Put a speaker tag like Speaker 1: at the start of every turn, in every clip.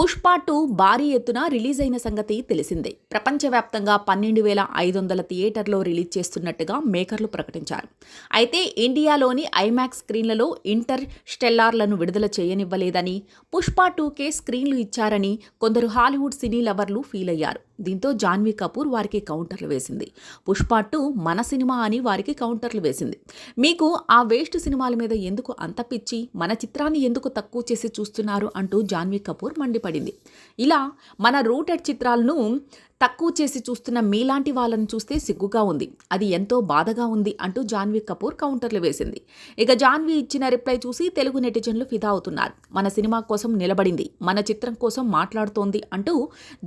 Speaker 1: Pushpa two భారీ ఎత్తున release అయిన సంగతి తెలిసిందే. ప్రపంచవ్యాప్తంగా పన్నెండు వేల ఐదు వందల థియేటర్లో రిలీజ్ చేస్తున్నట్టుగా మేకర్లు ప్రకటించారు. అయితే ఇండియాలోని ఐమాక్స్ స్క్రీన్లలో ఇంటర్ స్టెల్లార్లను విడుదల చేయనివ్వలేదని పుష్ప టూకే స్క్రీన్లు ఇచ్చారని కొందరు హాలీవుడ్ సినీ లవర్లు ఫీల్ అయ్యారు. దీంతో జాన్వీ కపూర్ వారికి కౌంటర్లు వేసింది. పుష్ప టూ మన సినిమా అని వారికి కౌంటర్లు వేసింది. మీకు ఆ వేస్ట్ సినిమాల మీద ఎందుకు అంత పిచ్చి? మన చిత్రాన్ని ఎందుకు తక్కువ చేసి చూస్తున్నారు? అంటూ జాన్వీ కపూర్ పడింది ఇలా మన రూటెడ్ చిత్రాలను తక్కువ చేసి చూస్తున్న మీలాంటి వాళ్ళని చూస్తే సిగ్గుగా ఉంది. అది ఎంతో బాధగా ఉంది అంటూ జాన్వీ కపూర్ కౌంటర్లు వేసింది. ఇక జాన్వీ ఇచ్చిన రిప్లై చూసి తెలుగు నెటిజన్లు ఫిదా అవుతున్నారు. మన సినిమా కోసం నిలబడింది మన చిత్రం కోసం మాట్లాడుతోంది అంటూ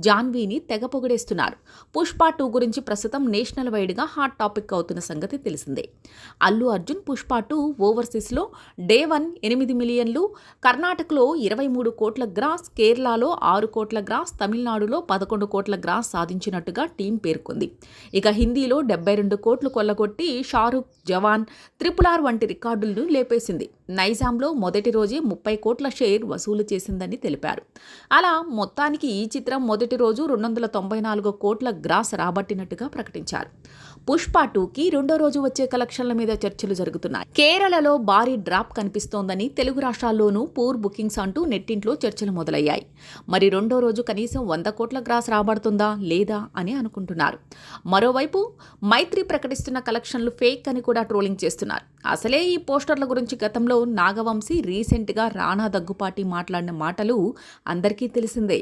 Speaker 1: జాన్వీని తెగ పొగిడేస్తున్నారు. పుష్ప టూ గురించి ప్రస్తుతం నేషనల్ వైడ్గా హాట్ టాపిక్ అవుతున్న సంగతి తెలిసిందే. అల్లు అర్జున్ పుష్ప టూ ఓవర్సీస్లో డే వన్ ఎనిమిది మిలియన్లు కర్ణాటకలో ఇరవై మూడు కోట్ల గ్రాస్ కేరళలో ఆరు కోట్ల గ్రాస్ తమిళనాడులో పదకొండు కోట్ల గ్రాస్ సాధించినట్టుగా టీం పేర్కొంది. ఇక హిందీలో డెబ్బై రెండు కోట్లు కొల్లగొట్టి షారుఖ్ జవాన్ త్రిపుల్ ఆర్ వంటి రికార్డులను లేపేసింది. నైజాంలో మొదటి రోజే ముప్పై కోట్ల షేర్ వసూలు చేసిందని తెలిపారు. అలా మొత్తానికి ఈ చిత్రం మొదటి రోజు రెండు వందల తొంభై నాలుగు కోట్ల గ్రాస్ రాబట్టినట్టుగా ప్రకటించారు. పుష్ప టూకి రెండో రోజు వచ్చే కలెక్షన్ల మీద చర్చలు జరుగుతున్నాయి. కేరళలో భారీ డ్రాప్ కనిపిస్తోందని తెలుగు రాష్ట్రాల్లోనూ పూర్ బుకింగ్స్ అంటూ నెట్టింట్లో చర్చలు మొదలయ్యాయి. మరి రెండో రోజు కనీసం వంద కోట్ల గ్రాస్ రాబడుతుందా? లేదా అని అనుకుంటున్నారు. మరోవైపు మైత్రి ప్రకటిస్తున్న కలెక్షన్లు ఫేక్ అని కూడా ట్రోలింగ్ చేస్తున్నారు. అసలే ఈ పోస్టర్ల గురించి గతంలో నాగవంశీ రీసెంట్గా రాణా దగ్గుపాటి మాట్లాడిన మాటలు అందరికీ తెలిసిందే.